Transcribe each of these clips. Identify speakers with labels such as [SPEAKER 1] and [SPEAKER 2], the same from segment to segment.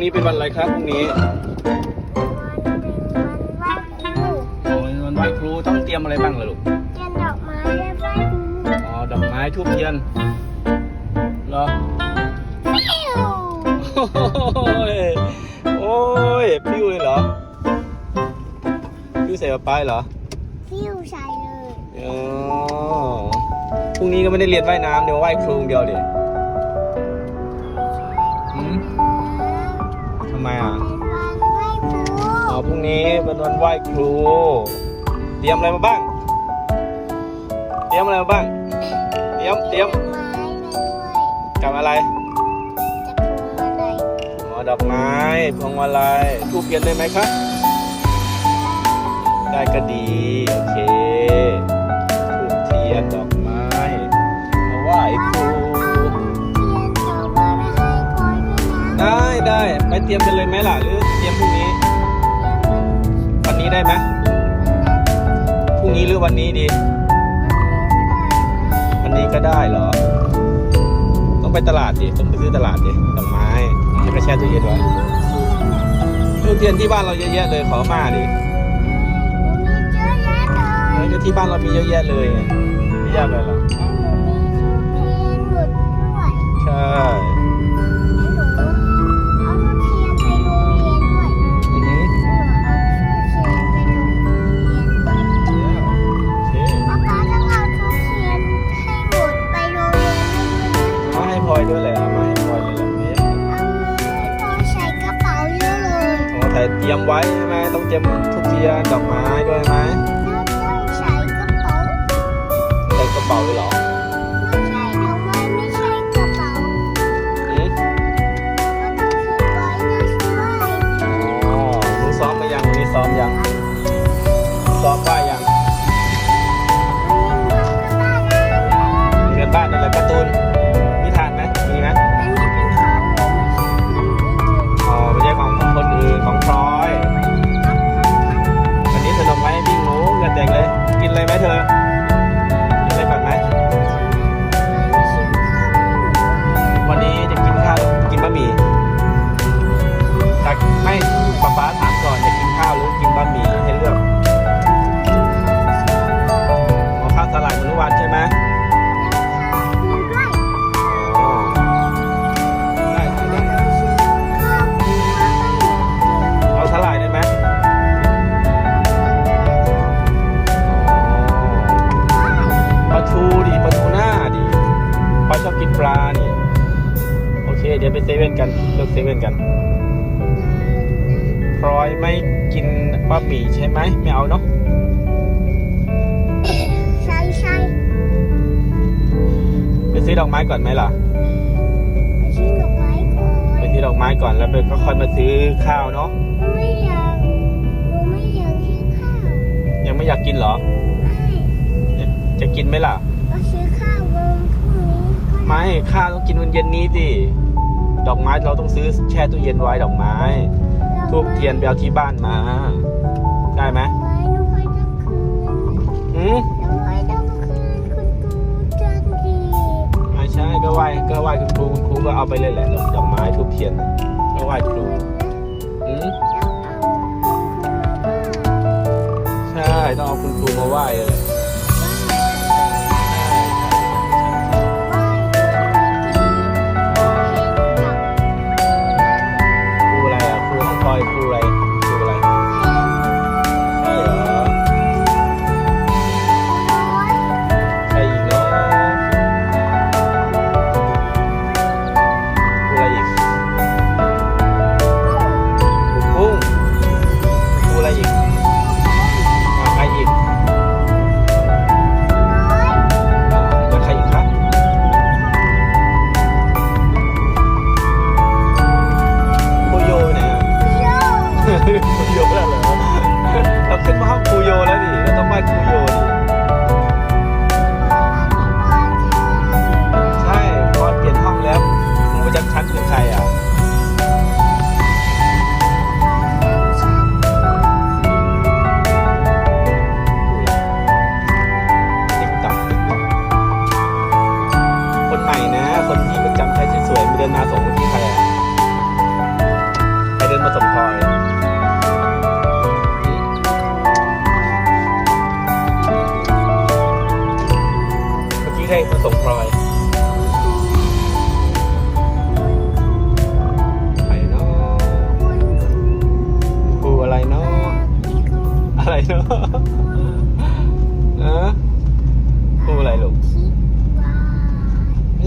[SPEAKER 1] วันอะไรครับพรุ่งนี้
[SPEAKER 2] วันเป็นวันไหว้ครู
[SPEAKER 1] โอ้ยวันไหว้ครูต้องเตรียมอะไรบ้างล่ะลูก
[SPEAKER 2] เทียนดอกไม้และไหว้ครู
[SPEAKER 1] อ๋อ ดอกไม้ทูบเทียนเหรอ
[SPEAKER 2] ฟิว
[SPEAKER 1] โอ้ยโอ้ยพิ้วเลยเหรอพิ้วใส่กระเป๋าเหรอ
[SPEAKER 2] ฟิวใส่เลย
[SPEAKER 1] อ๋อพรุ่งนี้ก็ไม่ได้เรียนว่ายน้ำเดี๋ยวไหว้ครูอย่างเดียวเดี๋ยว
[SPEAKER 2] รุ่
[SPEAKER 1] งนี้เป็นวันไหว้ครู เตรียมอะไรมาบ้าง เตรียมอะไรมาบ้าง เตรียมเตรียม
[SPEAKER 2] ดอกไม้มาด้วย
[SPEAKER 1] กับอะไร
[SPEAKER 2] จะพวงมาลัย
[SPEAKER 1] อ๋อดอกไม้พวงมาลัยทูบเทียนได้ไหมครับ ได้ก็ดี โอเคทูบเทียนดอกไม้มาไหว้ครู
[SPEAKER 2] เทียนดอกไม้ไม่ให้พรด้วยนะ
[SPEAKER 1] ได้ได้ไปเตรียมกันเลยไหมล่ะหรือเตรียมพรุ่งนี้วั นนี้ได้ไหมพรุ่งนี้หรือวันนี้ดี วันนี้ก็ได้เหรอ ต้องไปตลาดดิต้องไปซื้อตลาดดิดอกไม้จะไปแช่ตู้เย็นไว้ทูบเทียนที่บ้านเราเยอะแยะเลยขอมาดิ
[SPEAKER 2] หนูมีเยอะแยะเลย
[SPEAKER 1] เฮ้ยก็ที่บ้านเรามีเยอะแยะเลยไม่ยากเลยหรอ
[SPEAKER 2] หนูมีทูบเทียนหมดด้วย
[SPEAKER 1] ใช่ แต่เตรียมไว้ใช่ไหมต้องเตรียมทุกเทียนดอกไม้ด้วยไหม
[SPEAKER 2] แล้วต้องใส่กระเป๋า
[SPEAKER 1] ใส่กระเป๋าเลยเหรอ
[SPEAKER 2] ไห
[SPEAKER 1] มไม่
[SPEAKER 2] เอา
[SPEAKER 1] เนาะใช่
[SPEAKER 2] ใช่
[SPEAKER 1] ไปซื้อดอกไม้ก่อนไหมล่ะ
[SPEAKER 2] ไปซื้อดอกไม้ก่อน
[SPEAKER 1] ไปซื้อดอกไม้ก่อนแล้วไปก็ค่อยมาซื้อข้าวเนาะ
[SPEAKER 2] ไม่อยากหนูไม่อยากซื้อข้าว
[SPEAKER 1] ยังไม่อยากกินเหรอ
[SPEAKER 2] ไม่
[SPEAKER 1] จะกินไหมล่ะ
[SPEAKER 2] ก็ซื้อข้าววันพรุ่งนี้ก็ได้
[SPEAKER 1] ไม่ข้าวต้องกินวันเย็นนี้สิดอกไม้เราต้องซื้อแช่ตู้เย็นไว้ดอกไม้ทูบเทียนไปเอาที่บ้านมา ได้ไหม
[SPEAKER 2] ไม้หนูไปต้องคืน
[SPEAKER 1] อืม
[SPEAKER 2] หนูไปต้องคืนคุณครูจันที
[SPEAKER 1] ไม่ใช่ก็ไหว้ก็ไหว้คุณครูคุณครูก็เอาไปเลยแหละดอกดอกไม้ทูบเทียนก็ไหว้ครูอืมใช่ต้องเอาคุณครูมาไหว้เลย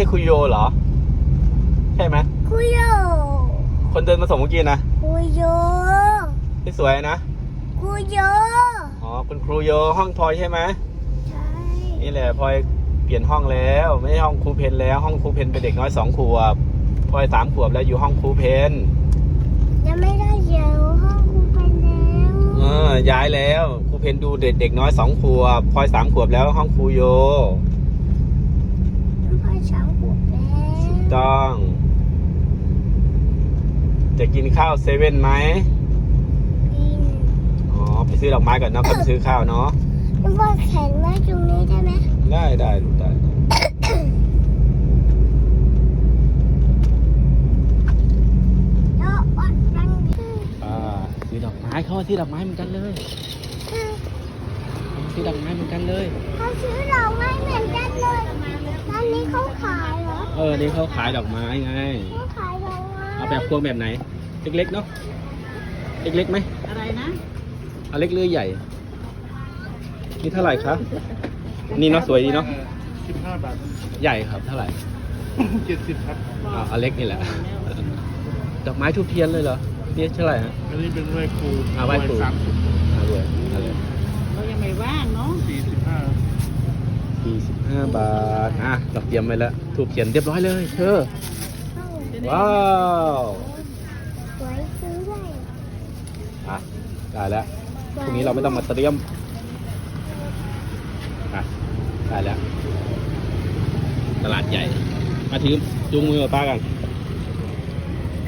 [SPEAKER 1] ช่ครูโยเหรอ ใช่ไหม
[SPEAKER 2] คุยโย
[SPEAKER 1] คนเดินมาส่งเมื่อกี้นะ
[SPEAKER 2] คุยโย
[SPEAKER 1] ที่สวยนะ
[SPEAKER 2] คุยโย
[SPEAKER 1] อ๋อคุณครูโยห้องพลอยใช่ไหม
[SPEAKER 2] ใช่
[SPEAKER 1] นี่แหละพลอยเปลี่ยนห้องแล้ว ไม่ใช่ห้องครูเพนแล้ว ห้องครูเพนเป็นเด็กน้อยสองขวบพลอยสามขวบแล้วอยู่ห้องครูเพน
[SPEAKER 2] ยังไม่ได้เดี๋ยวห้องครูไปแล้ว
[SPEAKER 1] เออย้ายแล้วครูเพนดูเด็กเด็กน้อยสองขวบพลอยสามขวบแล้วห้องครูโย
[SPEAKER 2] ต้องไปเช้าขวบแล้ว
[SPEAKER 1] ต้อง จะกินข้าวเซเว่นไหม
[SPEAKER 2] กิน
[SPEAKER 1] อ๋อไปซื้อดอกไม้ก่อนเนาะค่อยไปซื้อข้าวเนาะ
[SPEAKER 2] ต้องไปแข่งไว้ตรงนี้ได้ไหม
[SPEAKER 1] ได้ได้ลูกได้ได้
[SPEAKER 2] แล้วอดรังดี
[SPEAKER 1] อ่าซื้อดอกไม้เข้ามาซื้อดอกไม้เหมือนกันเลยเข้ามาซื้อดอกไม้เหมือนกันเลย
[SPEAKER 2] เขาซื้อดอกไม้เหมือนกันเลยร้านนี้เขาขายเหรอ
[SPEAKER 1] เออนี่เขาขายดอกไม้ไง
[SPEAKER 2] เขาขายดอกไม้
[SPEAKER 1] เอาแบบพวงแบบไหน เล็กๆเนาะเล็กๆไหม
[SPEAKER 3] อะไรนะ
[SPEAKER 1] เอาเล็กหรือใหญ่ นี่เท่าไหร่ครับ นี่เนาะสวยดีเนาะ
[SPEAKER 4] สิบห้าบาท
[SPEAKER 1] ใหญ่ครับเท่าไหร่
[SPEAKER 4] เจ็ดสิบครับ
[SPEAKER 1] เอาเอาเล็กนี่แหละ ดอกไม้ทุบเทียนเลยเหรอนี่เท่าไหร่ฮะ
[SPEAKER 4] อันนี้เป็นไหว้ครู
[SPEAKER 1] อ่าไหว้ครู
[SPEAKER 4] สามสิบ
[SPEAKER 1] เอาเลยเอาเลย
[SPEAKER 3] เรายังไม่ว่างเนาะ
[SPEAKER 4] สี่สิบห้า
[SPEAKER 1] สี่สิบห้าบาท อะ เราเตรียมไว้แล้วถูกเขียนเรียบร้อยเลย เธอ ว้าว
[SPEAKER 2] สวยซื้อได้
[SPEAKER 1] อะ ได้แล้วพรุ่งนี้เราไม่ต้องมาเตรียม อะ ได้แล้ว ตลาดใหญ่ มาถือจูงมือกับป้ากัน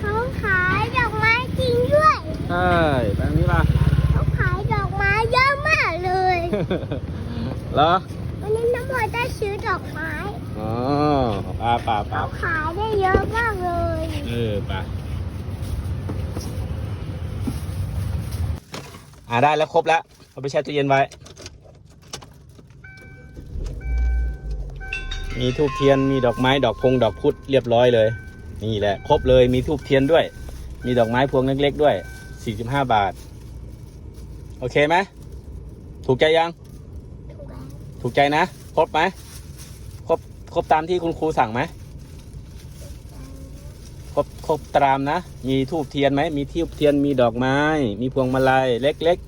[SPEAKER 2] เขาขายดอกไม้จริงด้วย
[SPEAKER 1] ใช่ไปทางนี้ป่ะ
[SPEAKER 2] เขาขายดอกไม้เยอะมากเลย
[SPEAKER 1] เหรอ
[SPEAKER 2] วันนี้น้ำพลอยได้ซื้อดอกไม้
[SPEAKER 1] อ๋อป่าป่าป่า
[SPEAKER 2] เขาขายได้เยอะมากเลย
[SPEAKER 1] เออป่าอ่าได้แล้วครบแล้ว เอาไปแช่ตู้เย็นไว้ มีทูบเทียนมีดอกไม้ดอกพงดอกพุธเรียบร้อยเลย นี่แหละ ครบเลยมีทูบเทียนด้วย มีดอกไม้พวงเล็กๆด้วย 45 บาท โอเคไหมถูกใจยัง ถูกใจนะ ครบไหมครบครบตามที่คุณครูสั่งไหมครบครบตามนะ มีทูบเทียนไหม มีทูบเทียน มีดอกไม้ มีพวงมาลัยเล็ก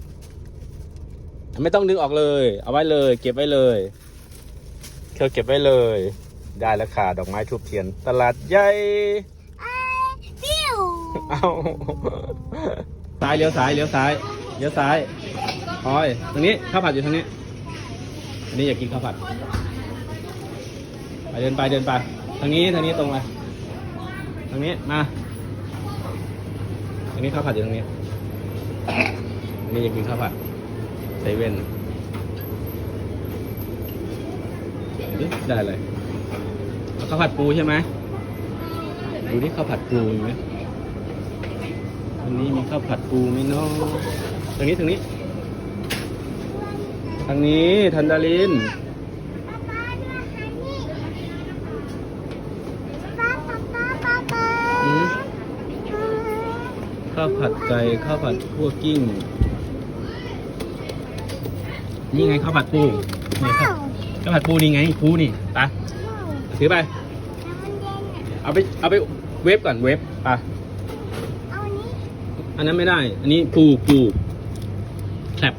[SPEAKER 1] ๆ ไม่ต้องดึงออกเลย เอาไว้เลย เก็บไว้เลยเธอเก็บไว้เลย ได้แล้วค่ะ ดอกไม้ทูบเทียน ตลาดใหญ่
[SPEAKER 2] ไอ้ปิ้ว
[SPEAKER 1] เอาซ้ายเลี้ยวซ้ายเลี้ยวซ้ายเลี้ยวซ้ายพอยตรงนี้ข้าวผัดอยู่ทางนี้อั นนี้อยากกินข้าวผัดไปเดินไปเดินไป ทางนี้ทางนี้ตรงไปทางนี้มาทางนี้ข้าวผัดอยู่ทางนี้นนี้อยากกินข้าวผัดเซเว่นดูได้เลยข้าวผัดปูใช่ไหมดูดิข้าวผัดปูมีไหมวันนี้มีข้าวผัดปูไหมเนาะทางนี้ทางนี้ ทางนี้ทันดาลิน
[SPEAKER 2] ป้าด้วยฮันนี่ป้าป้าป้าป้าป้า
[SPEAKER 1] อืมข้าวผัดไก่ข้าวผัดคั่วกิ้ง นี่ไงข้าวผัดปูนี่ข้าวข้าวผัดปูนี่ไงปูนี่ไปถือไปเอาไปเอาไปเวฟก่อนเวฟไป
[SPEAKER 2] เอานี้
[SPEAKER 1] อันนั้นไม่ได้ อันนี้ปูปูแคลบ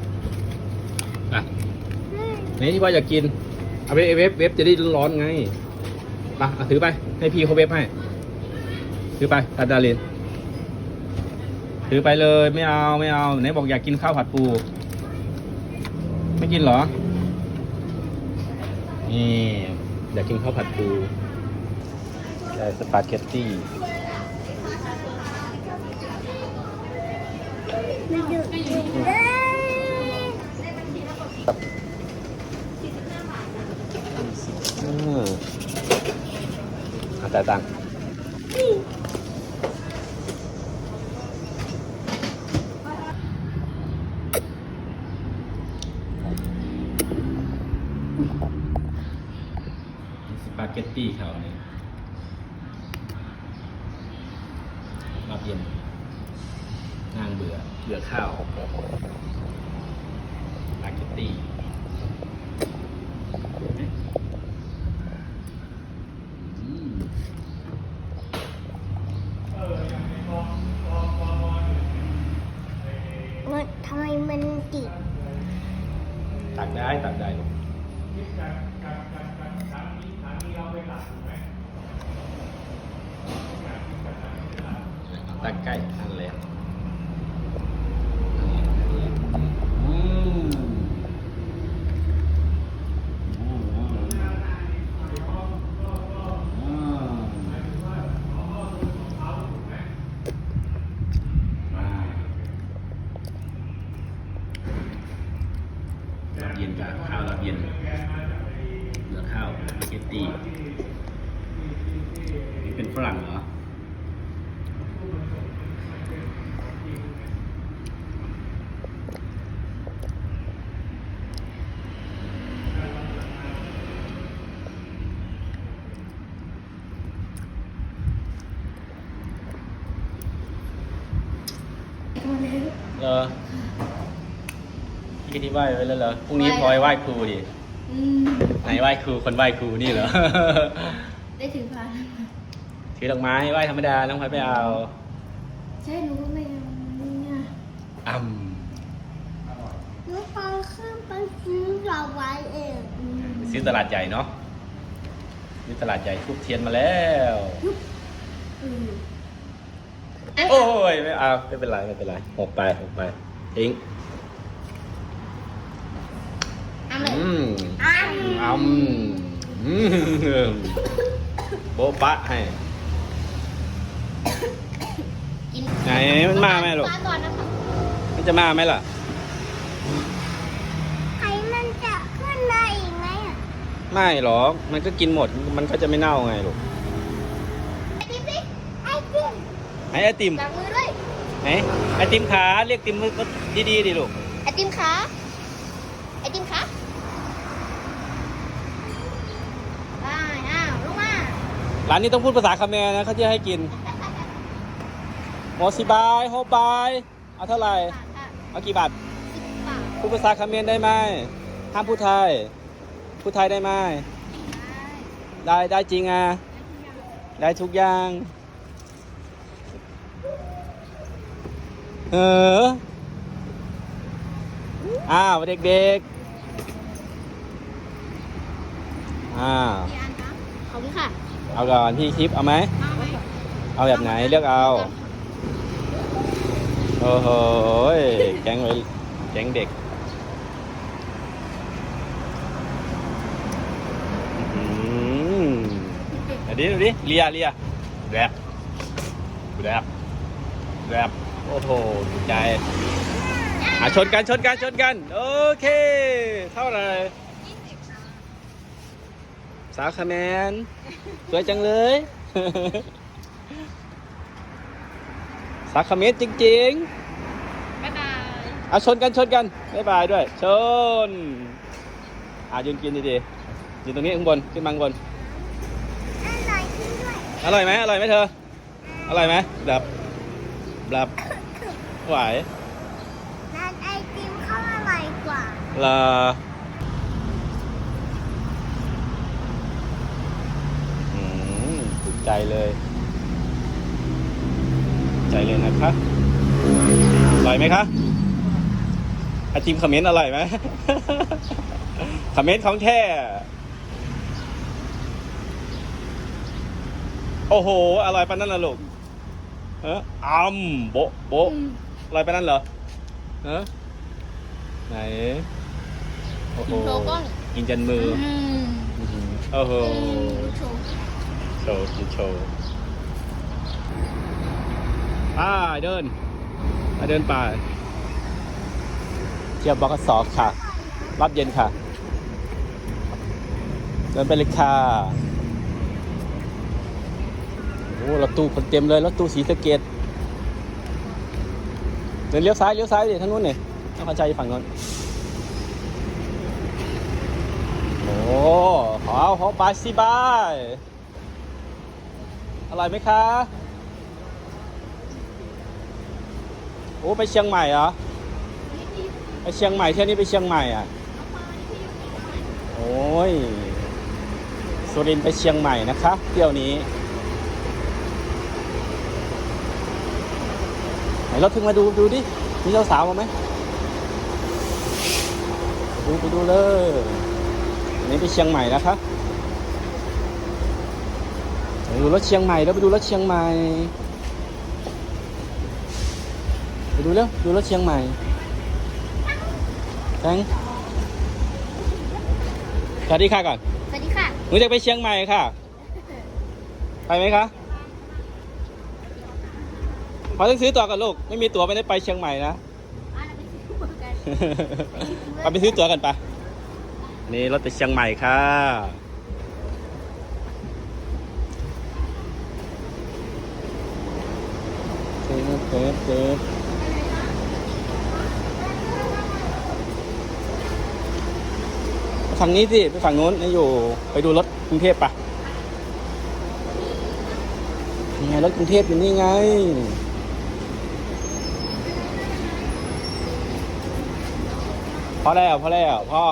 [SPEAKER 1] ไป ไห นที่พ่ออยากกิน เอาไปเวฟเวฟจะได้ร้อนไงไปเอาถือไปให้พี่เขาเวฟให้ ถือไปทัดาลินถือไปเลยไม่เอาไม่เอาไหนบอกอยากกินข้าวผัดปู ไม่กินเหรอ นี่อยากกินข้าวผัดปูได้สปาเกตตี้
[SPEAKER 2] มันดุเด้อ
[SPEAKER 1] อืมเอา จ่ายตังค์สปาเกตตี้เขาเนี่ยรับเย็นนางเบื่อเบื่อข้าวสปาเกตตี้อืม
[SPEAKER 2] มันทำไมมันติด
[SPEAKER 1] ตักได้ตักได้ลูกตักใกล้นั่นแหละอืมอืมอ่า รับเย็นกับข้าวรับเย็นเหลือข้าวสปาเกตตี้นี่เป็นฝรั่งเหรอ เออพี่ที่ไหว้ไว้แล้วเหรอพรุ่งนี้พลอยไหว้ครูดิ
[SPEAKER 2] อืม
[SPEAKER 1] ไหนไหว้ครูคนไหว้ครูนี่เหรอ
[SPEAKER 2] ได้ถือพาน
[SPEAKER 1] ถือดอกไม้ไหว้ธรรมดาน้องพลอยไม่เอา
[SPEAKER 2] ใช่หนูก็ไม่เอาเนี่ย
[SPEAKER 1] อ่
[SPEAKER 2] หนูฟังขึ้นไปซื้อเราไว้เองำ
[SPEAKER 1] ซื้อตลาดใหญ่เนาะซื้อตลาดใหญ่ทุบเทียนมาแล้ว
[SPEAKER 2] อืม
[SPEAKER 1] โอ้ยไม่เอาไม่เป็นไรไม่เป็นไรหกไปหกไปทิ้ง
[SPEAKER 2] เอาเลย
[SPEAKER 1] อืม
[SPEAKER 2] อ้า
[SPEAKER 1] อืมอืมโบ๊ะบะให้
[SPEAKER 2] กิน
[SPEAKER 1] ไหนมันมาไหมลูก
[SPEAKER 2] ก่อนนะคะ
[SPEAKER 1] มันจะมาไหมล่ะ
[SPEAKER 2] ไข่มันจะขึ้นมาอีกไหมอะ
[SPEAKER 1] ไม่หรอก มันก็กินหมด มันก็จะไม่เน่าไงลูก
[SPEAKER 2] ไอติมสิไอติม
[SPEAKER 1] ไห นไอติม
[SPEAKER 2] จับมือด้วย
[SPEAKER 1] ไหนไอติมขาเรียกติมดีๆดิลูก
[SPEAKER 2] ไอติมขาไอติมขาไปอ้าวลงมา
[SPEAKER 1] ร้านนี้ต้องพูดภาษาคาเขมรนะเขาจะให้กินโมซิบายโฮบายเอาเท่าไหร่
[SPEAKER 2] บาทค่ะ
[SPEAKER 1] เอากี่บาท
[SPEAKER 2] สิบบาท
[SPEAKER 1] พูดภาษาคาเขมรได้ไหมห้ามพูดไทย พูดไทยได้ไหมได้ได้จริงอะ ได้ทุกอย่าง เออ อ้าวเด็กๆ อ้าว
[SPEAKER 2] กี่อันคะขอบคุณค่ะ
[SPEAKER 1] เอาก่อนพี่คลิปเอาไหม
[SPEAKER 2] เอาไหม
[SPEAKER 1] เอาแบบไหนเลือกเอา โอ้โหยแก๊งไว้แก๊งเด็กอื้อหือเอาดิดูดิเลียเลียแรบแรบแรบ โอ้โหถูกใจอะชนกันชนกันชนกัน โอเค เท่าไหร่สาวคาแมนสวยจังเลย สาวคาเขมนจริงๆ
[SPEAKER 2] บ๊ายบาย
[SPEAKER 1] เอาชนกันชนกันบ๊ายบายด้วย ชนอะยืนกินดีๆยืนตรงนี้ข้างบนขึ้นมาข้างบน
[SPEAKER 2] อร่อยขึ้นด้วย
[SPEAKER 1] อร่อยไหมอร่อยไหมเธอ อร่อยไหมแบบแบบไหว
[SPEAKER 2] ร้านไอติมเขาอร่อยกว่า
[SPEAKER 1] ละอืมถูกใจเลยถูกใจเลยนะคะอร่อยไหมคะไอติมเขมิ้นอร่อยไหมเขมิ้นของแท้โอ้โห อร่อยปานนั้นนะลูก เอออ้ำโบะโบะอร่อยปานนั้นเหรอเออไหนโอ้โห
[SPEAKER 2] กินโชว์กล้อง
[SPEAKER 1] กินจนมืออ
[SPEAKER 2] อืม
[SPEAKER 1] อื้อหือโอ้โห
[SPEAKER 2] โชว์
[SPEAKER 1] โชว์กินโชว์อ่าเดินมาเดินป่าเที่ยวบกสค่ะ รับเย็นค่ะ เดินไปเลยค่ะโอ้รถตู้คนเต็มเลยรถตู้สีสเกตเดินเลี้ยวซ้ายเลี้ยวซ้ายดิทางนู้นนี่นครชัยฝั่งนู้นโอ้โอ้ขอขอบายสิบายอร่อยไหมคะโอ้ไปเชียงใหม่เหรอไปเชียงใหม่เที่ยวนี้ไปเชียงใหม่อะโอ้ยสุรินไปเชียงใหม่นะคะเที่ยวนี้ ไห นรถถึงมาดูดูดิ มีเจ้าสาวมาไหมดูไปดูเลยอันนี้ไปเชียงใหม่นะคะไปดูรถเชียงใหม่แล้วไปดูรถเชียงใหม่ไปดูเร็วดูรถเชียงใหม่แตงสวัสดีค่ะก่อน
[SPEAKER 3] สวัสดีค่ะ
[SPEAKER 1] หนูจะไปเชียงใหม่ค่ะ ไปไหมคะ พอต้องซื้อตั๋วกันลูก ไม่มีตั๋วไม่ได้ไปเชียงใหม่นะ
[SPEAKER 3] อะเราไปซื้อเหมือนกัน
[SPEAKER 1] ไปไปซื้อตั๋วกันไป นี่รถไปเชียงใหม่ค่ะเติบเติบเติบฝั่งนี้สิไปฝั่งนู้นนี่อยู่ ไปดูรถกรุงเทพปะนี่ไงรถกรุงเทพอยู่นี่ไง พอแล้วพอแล้วพ่อ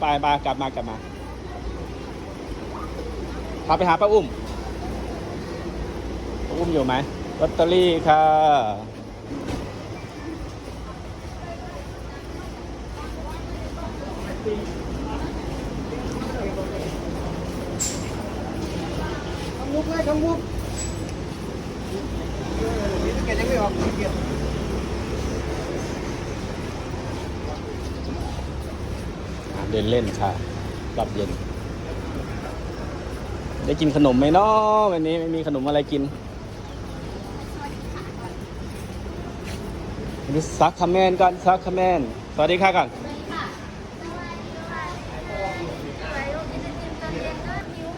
[SPEAKER 1] ไปไปกลับมากลับมาพาไปหาป้าอุ้มป้าอุ้มอยู่ไหมลอตเตอรี่ค่ะ
[SPEAKER 5] มุกเลยทั้งมุกนี่แกยังไม่ออกเกียร
[SPEAKER 1] ดินเล่นค่ะกลับเย็น ได้กินขนมไหมเนาะวันนี้ไม่มีขนมอะไรกินดูซักคาแมนก่อนซักคาแมนสวัสดีค่ะก่อน
[SPEAKER 3] สวัสดีค่ะสวัสดีค่ะไปโรงเรียนจะกินตอนเย็นก็หิว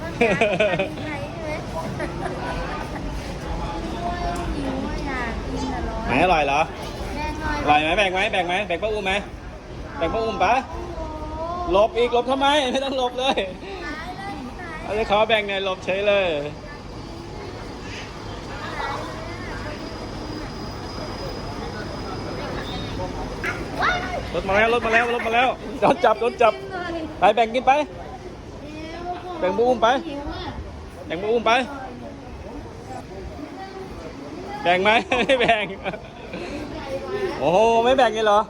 [SPEAKER 3] มันหากินไหนใช่ไหมหิวอะอยากกินอะร้อน
[SPEAKER 1] ไหนอร่อยเหรอ
[SPEAKER 3] แน่นอน
[SPEAKER 1] อร่อยไหมแบ่งไหมแบ่งไหมแบ่งป้าอุ้มไหมแบ่งป้าอุ้มปะห ลบอีกหลบทำไม ไม่ต้องหลบเลย
[SPEAKER 3] ตายเลยตาย
[SPEAKER 1] เอาเลยขอแบ่งหน่อยหลบเฉยเลย รถมาแล้วรถมาแล้วรถมาแล้วโดนจับโดนจับ ไปแบ่งกินไป แบ่งป้าอุ้มไป แบ่งป้าอุ้มไป แบ่งไหมไม่แบ่ง โอ้โห ไม่แบ่งเลยเหรอ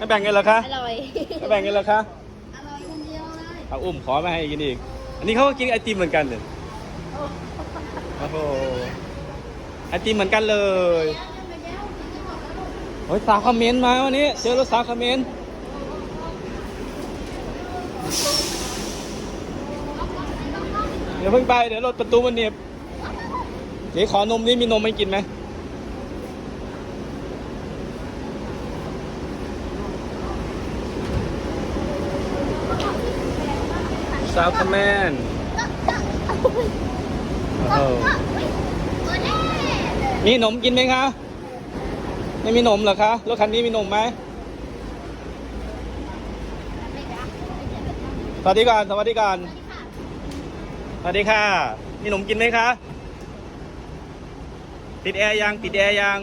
[SPEAKER 1] ไม่แบ่งเลยเหรอคะ
[SPEAKER 3] อร่อย
[SPEAKER 1] ไม่แบ่งเลยเหรอคะ
[SPEAKER 3] อร่อยคนเดียวเลย
[SPEAKER 1] เอาอุ้มขอมาให้กินอีก อันนี้เขาก็กินไอติมเหมือนกันเลยโอ้โห ไอติมเหมือนกันเลยโอ้ยสาวคอมเมนต์มาวันนี้เจอรถสาวคอมเมนต์เดี๋ยวเพิ่งไปเดี๋ยวรถประตูมันเหน็บเดี๋ยวขอนมนี่มีนมให้กินไหม สาวคอมเมนต์โอ้โห
[SPEAKER 3] ตัวแน่
[SPEAKER 1] มีนมกินไหมคะไม่มีนมเหรอคะรถคันนี้มีนมไหมสวัสดีก่อนสวัสดีก่อนสวัสดีค่ะ มีนมกินไหมคะ ติดแอร์ยังติดแอร์ยัง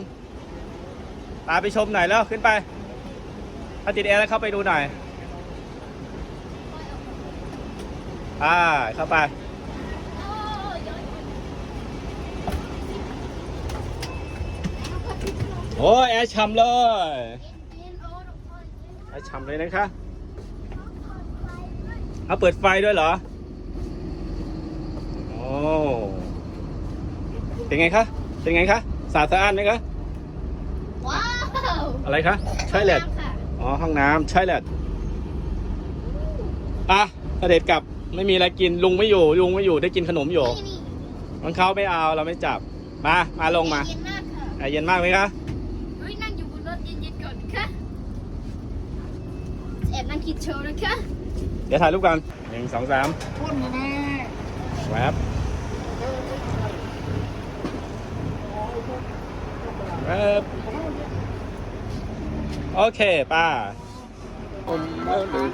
[SPEAKER 1] พาไปชมหน่อยแล้วขึ้นไป ถ้าติดแอร์แล้วเข้าไปดูหน่อย อ่าเข้าไป โอ้ยแอร์ฉ่ำเลยแอร์ฉ่ำเลยนะคะ เอาเปิดไฟด้วยเหรอ โอ้ เป็นไงคะ เป็นไงคะสะอาดสะอ้านไหมคะ
[SPEAKER 3] ว้าว
[SPEAKER 1] อะไรคะ ใช่แหละ
[SPEAKER 3] ค่ะ
[SPEAKER 1] อ๋อ ห้องน้ำใช่แหละอะเสด็จกลับ ไม่มีอะไรกินลุงไม่อยู่ลุงไม่อยู่ได้กินขนมอยู่
[SPEAKER 3] นี่นี่
[SPEAKER 1] มันเขาไม่เอาเราไม่จับมามาลงมา
[SPEAKER 3] เย็นมากค่ะ
[SPEAKER 1] แอร์เย็นมากไหมคะ
[SPEAKER 3] เฮ้ยนั่งอยู่บนรถเย็นๆก่อนค่ะแอบนั่งคิดโชว์นะคะ
[SPEAKER 1] เดี๋ยวถ่ายรูปกันหนึ่งสองสาม
[SPEAKER 5] พ่นแน่
[SPEAKER 1] แวบแวบโอเคป้าอมมาเลย